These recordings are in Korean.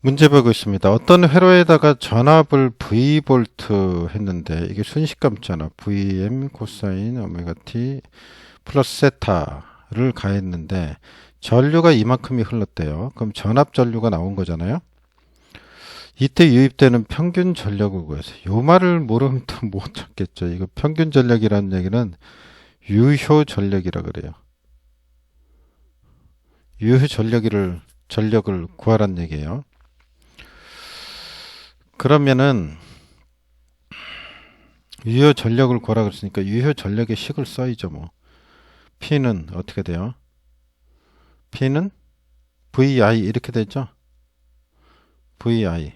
문제 보고 있습니다. 어떤 회로에다가 전압을 V볼트 했는데 이게 순식간 전압 Vm 코사인 오메가 T 플러스 세타를 가했는데 전류가 이만큼이 흘렀대요. 그럼 전압 전류가 나온 거잖아요. 이때 유입되는 평균 전력을 구해서 요 말을 모르면 또 못 찾겠죠. 이거 평균 전력이라는 얘기는 유효 전력이라 그래요. 유효 전력을 전력을 구하란 얘기예요. 그러면은 유효 전력을 구하라 그랬으니까 유효 전력의 식을 써야죠 뭐. P는 어떻게 돼요? P는 VI 이렇게 되죠? VI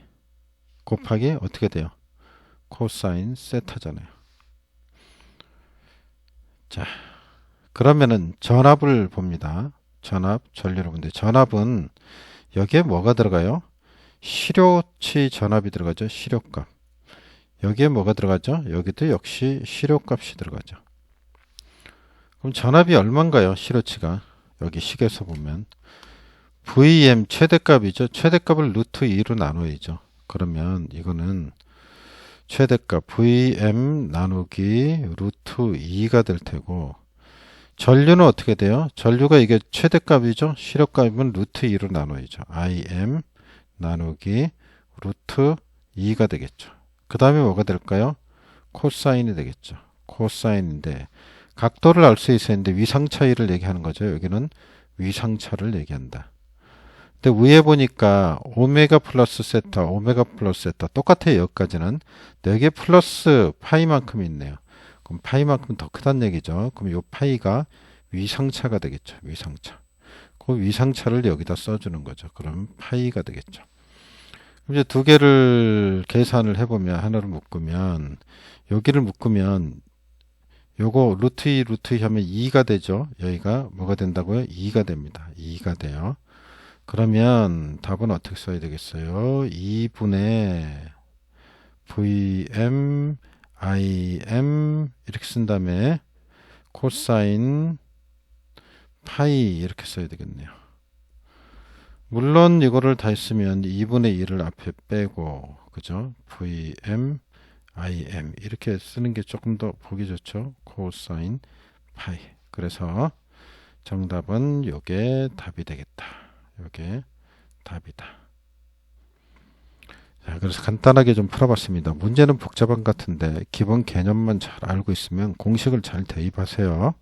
곱하기 어떻게 돼요? 코사인 세타잖아요. 자, 그러면은 전압을 봅니다. 전압, 전류를 보는데 전압은 여기에 뭐가 들어가요? 실효치 전압이 들어가죠. 실효값. 여기에 뭐가 들어가죠? 여기도 역시 실효값이 들어가죠. 그럼 전압이 얼마인가요? 실효치가. 여기 식에서 보면 VM 최대값이죠. 최대값을 루트 2로 나눠야죠. 그러면 이거는 최대값 VM 나누기 루트 2가 될 테고 전류는 어떻게 돼요? 전류가 이게 최대값이죠. 실효값은 루트 2로 나눠야죠. IM 나누기 루트 2가 되겠죠. 그 다음에 뭐가 될까요? 코사인이 되겠죠. 코사인인데 각도를 알 수 있어야 하는데 위상 차이를 얘기하는 거죠. 여기는 위상 차를 얘기한다. 근데 위에 보니까 오메가 플러스 세타, 오메가 플러스 세타 똑같아요. 여기까지는 4개 플러스 파이만큼 있네요. 그럼 파이만큼 더 크다는 얘기죠. 그럼 요 파이가 위상차가 되겠죠. 위상차. 그 위상차를 여기다 써주는 거죠. 그럼 파이가 되겠죠. 이제 두 개를 계산을 해보면 하나를 묶으면 여기를 묶으면 요거 루트 2 루트 2 하면 2가 되죠. 여기가 뭐가 된다고요? 2가 됩니다. 2가 돼요. 그러면 답은 어떻게 써야 되겠어요? 2분의 VM IM 이렇게 쓴 다음에 코사인 파이 이렇게 써야 되겠네요. 물론 이거를 다 했으면 2분의 1을 앞에 빼고 그죠? VM IM 이렇게 쓰는 게 조금 더 보기 좋죠. 코사인 파이. 그래서 정답은 요게 답이 되겠다. 요게 답이다. 자, 그래서 간단하게 좀 풀어봤습니다. 문제는 복잡한 것 같은데 기본 개념만 잘 알고 있으면 공식을 잘 대입하세요.